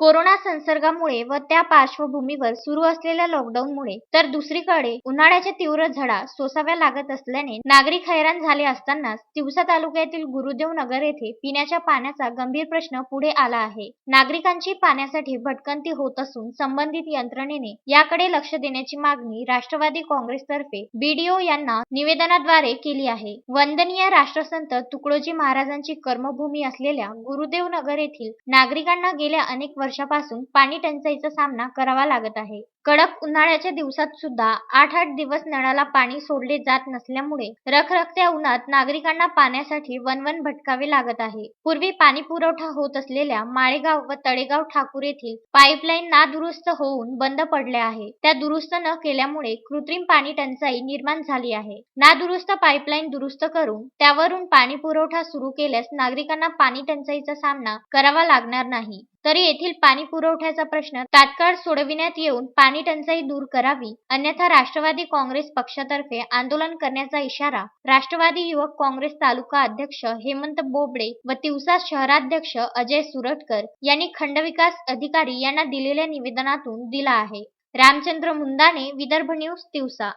Corona संसर्गामुळे व त्या पार्श्वभूमीवर सुरू असलेल्या लॉकडाऊनमुळे तर दुसरीकडे उन्हाळ्याच्या तीव्र झडा सोसाव्या लागत असल्याने नागरिक हैराण झाले असतानाच तिवसा तालुक्यातील गुरुदेव नगर येथे पिण्याच्या पाण्याचा गंभीर प्रश्न पुढे आला आहे. नागरिकांची पाण्यासाठी भटकंती होत असून संबंधित यंत्रणेने याकडे लक्ष देण्याची मागणी राष्ट्रवादी काँग्रेसतर्फे बीडीओ यांना निवेदनाद्वारे केली आहे. वंदनीय राष्ट्रसंत तुकडोजी महाराजांची कर्मभूमी असलेल्या गुरुदेव नगर येथील नागरिकांना गेल्या अनेक वर्षापासून पाणी टंचाईचा सामना करावा लागत आहे. कडक उन्हाळ्याच्या दिवसात सुद्धा आठ आठ दिवस नळाला पाणी सोडले जात नसल्यामुळे रखरखत्या उन्हात नागरिकांना पाण्यासाठी वनवन भटकावे लागत आहे. पूर्वी पाणी पुरवठा होत असलेल्या माळेगाव व तळेगाव ठाकूर येथील पाईपलाईन नादुरुस्त होऊन बंद पडल्या आहे. त्या दुरुस्त न केल्यामुळे कृत्रिम पाणी टंचाई निर्माण झाली आहे. नादुरुस्त पाईपलाईन दुरुस्त करून त्यावरून पाणी पुरवठा सुरू केल्यास नागरिकांना पाणी टंचाईचा सामना करावा लागणार नाही. तरी येथील पाणी पुरवठ्याचा प्रश्न तात्काळ सोडविण्यात येऊन पाणी टंचाई दूर करावी अन्यथा राष्ट्रवादी काँग्रेस पक्षातर्फे आंदोलन करण्याचा इशारा राष्ट्रवादी युवक काँग्रेस तालुका अध्यक्ष हेमंत बोबडे व तिवसा शहराध्यक्ष अजय सुरटकर यांनी खंडविकास अधिकारी यांना दिलेल्या निवेदनातून दिला आहे. रामचंद्र मुंदाने विदर्भ न्यूज तिवसा.